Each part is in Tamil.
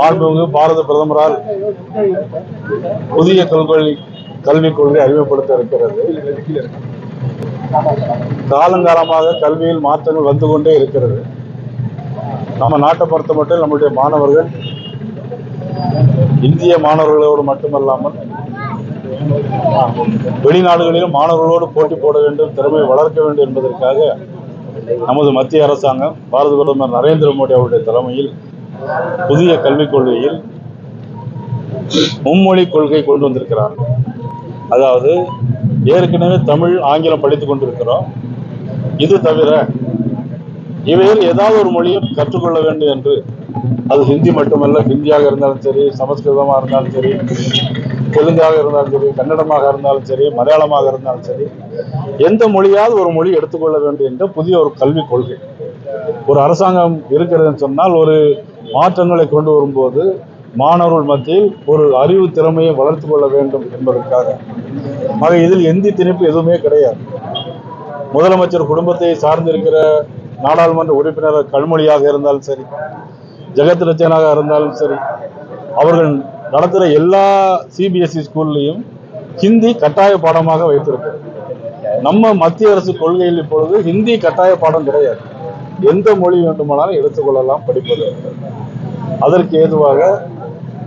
மாண்புமிகு பாரத பிரதமரால் புதிய கல்வி கல்விக் கொள்கை அறிமுகப்படுத்த இருக்கிறது. காலங்காலமாக கல்வியில் மாற்றங்கள் வந்து கொண்டே இருக்கிறது. நம்ம நாட்டை பொறுத்த மட்டும் நம்முடைய மாணவர்கள் இந்திய மாணவர்களோடு மட்டுமல்லாமல் வெளிநாடுகளிலும் மாணவர்களோடு போட்டி போட வேண்டும் திறமையை வளர்க்க வேண்டும் என்பதற்காக நமது மத்திய அரசாங்கம் பாரத பிரதமர் நரேந்திர மோடி அவருடைய தலைமையில் புதிய கல்விக் கொள்கையில் மும்மொழி கொள்கை கொண்டு வந்திருக்கிறார். அதாவது ஏற்கனவே தமிழ் ஆங்கிலம் படித்துக் கொண்டிருக்கிறோம். இது தவிர இவையில் ஏதாவது ஒரு மொழியை கற்றுக்கொள்ள வேண்டும் என்று அது ஹிந்தி மட்டுமல்ல ஹிந்தியாக இருந்தாலும் சரி சமஸ்கிருதமாக இருந்தாலும் சரி தெலுங்காக இருந்தாலும் சரி கன்னடமாக இருந்தாலும் சரி மலையாளமாக இருந்தாலும் சரி எந்த மொழியாவது ஒரு மொழி எடுத்துக்கொள்ள வேண்டும் என்ற புதிய ஒரு கல்விக் கொள்கை. ஒரு அரசாங்கம் இருக்கிறதுன்னு சொன்னால் ஒரு மாற்றங்களை கொண்டு வரும்போது மாணவர்கள் மத்தியில் ஒரு அறிவு திறமையை வளர்த்து கொள்ள வேண்டும் என்பதற்காக. ஆக இதில் எந்தி திணிப்பு எதுவுமே கிடையாது. முதலமைச்சர் குடும்பத்தை சார்ந்திருக்கிற நாடாளுமன்ற உறுப்பினர் கல்மொழியாக இருந்தாலும் சரி ஜெகத் ரச்சனாக இருந்தாலும் சரி அவர்கள் நடத்துகிற எல்லா சிபிஎஸ்இ ஸ்கூல்லையும் ஹிந்தி கட்டாய பாடமாக வைத்திருக்கிறது நம்ம மத்திய அரசு கொள்கையில் இப்பொழுது ஹிந்தி கட்டாய பாடம் கிடையாது. எந்த மொழி வேண்டுமானாலும் எடுத்துக்கொள்ளலாம் படிப்பது. அதற்கு ஏதுவாக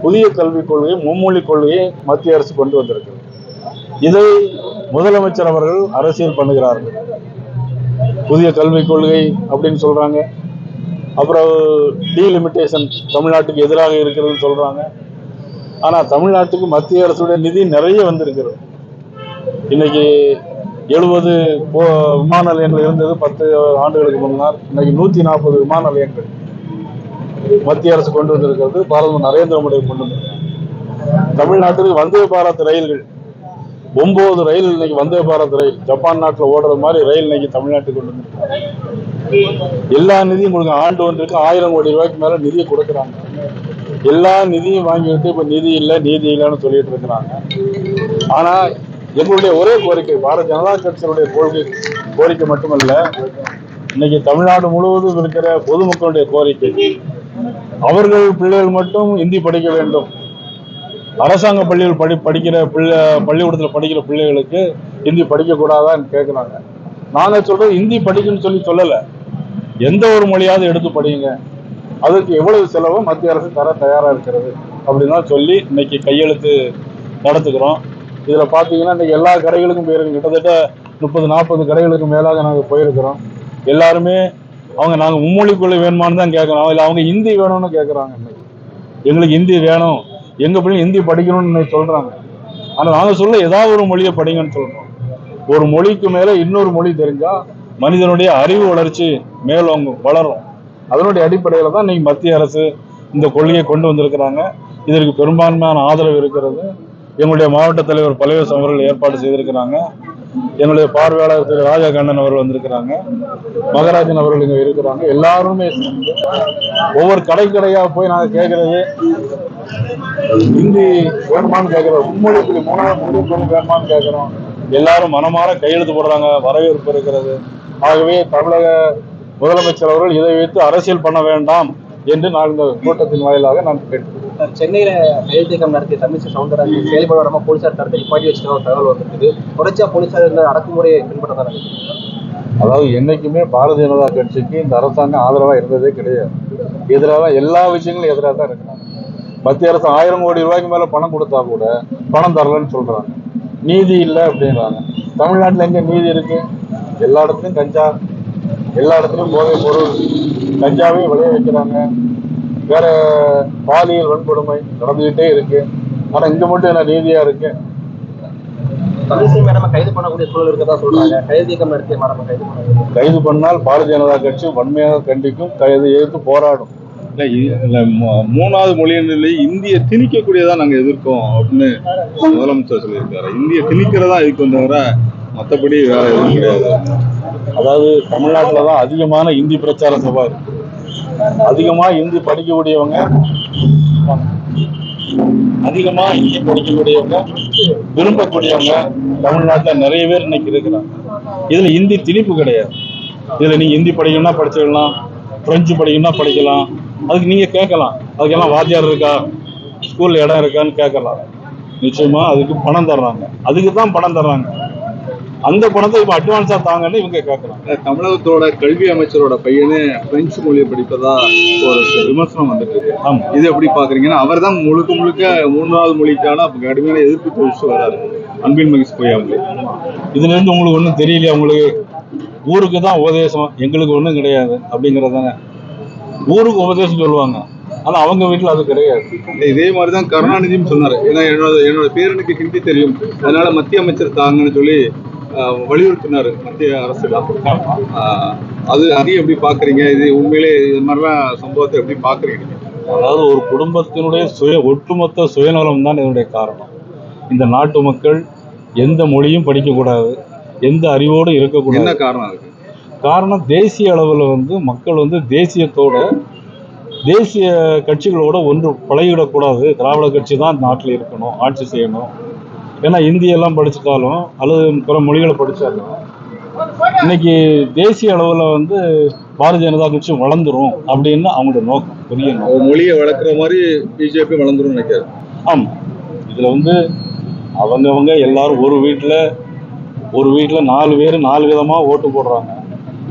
புதிய கல்விக் கொள்கை மும்மொழி கொள்கையை மத்திய அரசு கொண்டு வந்திருக்கிறது. இதை முதலமைச்சர் அவர்கள் அரசியல் பண்ணுகிறார்கள். புதிய கல்விக் கொள்கை அப்படின்னு சொல்றாங்க. அப்புறம் டீலிமிட்டேஷன் தமிழ்நாட்டுக்கு எதிராக இருக்கிறதுன்னு சொல்றாங்க. ஆனால் தமிழ்நாட்டுக்கு மத்திய அரசுடைய நிதி நிறைய வந்திருக்கிறது. இன்னைக்கு எழுபது விமான நிலையங்கள் இருந்தது. பத்து ஆண்டுகளுக்கு முன்னால் இன்னைக்கு நூத்தி நாற்பது விமான நிலையங்கள் மத்திய அரசு கொண்டு வந்திருக்கிறது. பாரத நரேந்திர மோடி கொண்டு வந்திருக்காங்க தமிழ்நாட்டில் வந்தே பாரத் ரயில்கள் ஒன்பது ரயில் இன்னைக்கு வந்தே பாரத் ரயில் ஜப்பான் நாட்டில் ஓடுற மாதிரி ரயில் இன்னைக்கு தமிழ்நாட்டுக்கு கொண்டு வந்திருக்காங்க எல்லா நிதியும் உங்களுக்கு ஆண்டு ஒன்றுக்கு ஆயிரம் கோடி ரூபாய்க்கு மேல நிதியை கொடுக்குறாங்க. எல்லா நிதியும் வாங்கிட்டு இப்ப நிதி இல்லை நீதி இல்லைன்னு சொல்லிட்டு இருக்கிறாங்க. ஆனா எங்களுடைய ஒரே கோரிக்கை பாரதிய ஜனதா கட்சியினுடைய கோரிக்கை கோரிக்கை மட்டுமல்ல இன்னைக்கு தமிழ்நாடு முழுவதும் இருக்கிற பொதுமக்களுடைய கோரிக்கை. அவர்கள் பிள்ளைகள் மட்டும் இந்தி படிக்க வேண்டும். அரசாங்க பள்ளியில் படி படிக்கிற பிள்ளை பள்ளிக்கூடத்தில் படிக்கிற பிள்ளைகளுக்கு ஹிந்தி படிக்கக்கூடாதான்னு கேட்குறாங்க நாங்க சொல்கிறோம் ஹிந்தி படிக்கணும்னு சொல்லி சொல்லலை. எந்த ஒரு மொழியாவது எடுத்து படிங்க அதுக்கு எவ்வளவு செலவும் மத்திய அரசு தர தயாராக இருக்கிறது? அப்படின்னு தான் சொல்லி இன்னைக்கு கையெழுத்து நடத்துக்கிறோம் இதில் பார்த்தீங்கன்னா இன்றைக்கி எல்லா கடைகளுக்கும் போயிருக்கோம். கிட்டத்தட்ட முப்பது நாற்பது கடைகளுக்கு மேலாக நாங்கள் போயிருக்கிறோம். எல்லாருமே அவங்க நாங்கள் மும்மொழிக்குள்ளே வேணுமான்னு தான் கேட்குறோம். இல்லை அவங்க ஹிந்தி வேணும்னு கேட்குறாங்க. இன்னைக்கு எங்களுக்கு ஹிந்தி வேணும். எங்கள் பிள்ளைங்க ஹிந்தி படிக்கணும்னு இன்னைக்கு சொல்கிறாங்க ஆனால் நாங்கள் சொல்ல ஏதாவது ஒரு மொழியை படிங்கன்னு சொல்கிறோம் ஒரு மொழிக்கு மேலே இன்னொரு மொழி தெரிஞ்சால் மனிதனுடைய அறிவு வளர்ச்சி மேலோங்கும் வளரும். அதனுடைய அடிப்படையில் தான் இன்னைக்கு மத்திய அரசு இந்த கொள்கையை கொண்டு வந்திருக்கிறாங்க. இதற்கு பெரும்பான்மையான ஆதரவு இருக்கிறது. எங்களுடைய மாவட்ட தலைவர் பழைய அவர்கள் ஏற்பாடு செய்திருக்கிறாங்க. எங்களுடைய பார்வையாளர் திரு ராஜா கண்ணன் அவர்கள் வந்திருக்கிறாங்க. மகராஜன் அவர்கள் இங்க இருக்கிறாங்க. எல்லாருமே சேர்ந்து ஒவ்வொரு கடை கடையா போய் நாங்க கேட்கறது ஹிந்தி வேணுமான்னு கேட்கிறோம் மும்மொழி புள்ளி மூணாவது மொழி வேணுமான்னு கேட்கிறோம் எல்லாரும் மனமாற கையெழுத்து போடுறாங்க. வரவேற்பு இருக்கிறது. ஆகவே தமிழக முதலமைச்சர் அவர்கள் இதை வைத்து அரசியல் பண்ண வேண்டாம் என்று நான் இந்த கூட்டத்தின் வாயிலாக நான் கேட்டுக்கிறேன் சென்னையில கையெழுத்தீக்கம் நடத்திய தமிழிசை சவுந்தரராஜன் செயல்பட வராமல் போலீசார் தரத்தை நிப்பாட்டி வச்சுட்டு ஒரு தகவல் வந்திருக்குது. தொடர்ச்சியாக போலீசார் இருந்த அடக்குமுறையை பின்பற்றதான்? அதாவது என்னைக்குமே பாரதிய ஜனதா கட்சிக்கு இந்த அரசாங்கம் ஆதரவா இருந்ததே கிடையாது. எதிராக எல்லா விஷயங்களும் எதிராக தான் இருக்கிறாங்க. மத்திய அரசு ஆயிரம் கோடி ரூபாய்க்கு மேல பணம் கொடுத்தா கூட பணம் தரலன்னு சொல்றாங்க. நீதி இல்லை அப்படின்றாங்க. தமிழ்நாட்டுல எங்க நீதி இருக்கு? எல்லா இடத்துலயும் கஞ்சா எல்லா இடத்துலயும் போதை பொருள் கஞ்சாவே விளைய வைக்கிறாங்க. வேற பாலியல் வன்கொடுமை நடந்துகிட்டே இருக்கு. ஆனா இங்க மட்டும் என்ன நீதியா இருக்கு? தமிழிசை மேடம் கைது பண்ணக்கூடிய சூழல் இருக்கதா சொல்றாங்க. கையெழுத்தீக்கம் நடத்திய மேடம் கைது பண்ண கைது பண்ணால் பாரதிய ஜனதா கட்சி வன்மையாக கண்டிக்கும் கைது எதிர்த்து போராடும். இல்ல மூணாவது மொழியில இந்திய திணிக்கக்கூடியதா நாங்க எதிர்க்கோம் அப்படின்னு முதலமைச்சர் சொல்லியிருக்காரு. இந்திய திணிக்கிறதா இதுக்கு தவிர மத்தபடி வேற எதுவும் கிடையாது. அதாவது தமிழ்நாட்டில் தான் அதிகமான இந்தி பிரச்சார சபா இருக்கு. அதிகமா இந்தி படிக்கக்கூடியவங்க அதிகமா இந்தி படிக்கக்கூடியவங்க விரும்பக்கூடியவங்க தமிழ்நாட்டில் நிறைய பேர் இன்னைக்கு இருக்கிறாங்க. இதுல இந்தி திணிப்பு கிடையாது. இதுல நீங்க ஹிந்தி படிக்கணும்னா படிச்சிடலாம் பிரெஞ்சு படிக்கணும்னா படிக்கலாம். அதுக்கு நீங்க கேட்கலாம். அதுக்கெல்லாம் வாத்தியார் இருக்கா? ஸ்கூல்ல இடம் இருக்கான்னு கேட்கலாம். நிச்சயமா அதுக்கு பணம் தர்றாங்க. அதுக்கு தான் பணம் தர்றாங்க. அந்த பணத்தை இப்ப அட்வான்ஸா தாங்கன்னு இவங்க கேட்கறாங்க தமிழகத்தோட கல்வி அமைச்சரோட பையனே பிரெஞ்சு மொழியை படிப்பதா ஒரு விமர்சனம் வந்துட்டு இருக்கு. ஆமா. இது எப்படி பாக்குறீங்கன்னா அவர் தான் முழுக்க முழுக்க மூன்றாவது மொழிக்கான கடுமையான எதிர்ப்பு தெரிவிச்சு வராரு அன்பின் மகேஷ் போய் அவங்களே இதுல இருந்து உங்களுக்கு ஒண்ணும் தெரியலையா? உங்களுக்கு ஊருக்கு தான் உபதேசம் எங்களுக்கு ஒண்ணும் கிடையாது அப்படிங்கறது தானே ஊருக்கு உபதேசம் சொல்லுவாங்க. ஆனா அவங்க வீட்டுல அது கிடையாது. இதே மாதிரிதான் கருணாநிதியும் சொன்னாரு. ஏன்னா என்னோட என்னோட பேரனுக்கு ஹிந்தி தெரியும். அதனால மத்திய அமைச்சர் தாங்கன்னு சொல்லி வலியுறுத்தினாரு மத்திய ஆஹ், அது அதையும் எப்படி பாக்குறீங்க? இது உண்மையிலே இது மாதிரிலாம் சம்பவத்தை எப்படி பாக்குறீங்க? நீங்க? அதாவது ஒரு குடும்பத்தினுடைய சுய ஒட்டுமொத்த சுயநலம் தான் இதனுடைய காரணம். இந்த நாட்டு மக்கள் எந்த மொழியும் படிக்கக்கூடாது எந்த அறிவோடும் இருக்கக்கூடாது. என்ன காரணம் இருக்கு காரணம் தேசிய அளவில் வந்து மக்கள் வந்து தேசியத்தோட தேசிய கட்சிகளோட ஒன்று பழகிடக்கூடாது. திராவிட கட்சி தான் நாட்டில் இருக்கணும் ஆட்சி செய்யணும். ஏன்னா இந்தியெல்லாம் படிச்சுட்டாலும் அல்லது பிற மொழிகளை படித்தாலும் இன்னைக்கு தேசிய அளவில் வந்து பாரதிய ஜனதா கட்சி வளர்ந்துரும் அப்படின்னு அவங்களோட நோக்கம் பெரிய மொழியை வளர்க்குற மாதிரி பிஜேபி வளர்ந்துரும் நினைக்கிறாரு ஆமாம் இதில் வந்து அவங்கவங்க எல்லாரும் ஒரு வீட்டில் ஒரு வீட்டில் நாலு பேர் நாலு விதமாக ஓட்டு போடுறாங்க.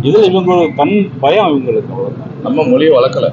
இதில் இவங்களுக்கு தன் பயம் இவங்களுக்கு. நம்ம மொழியை வளர்க்கல.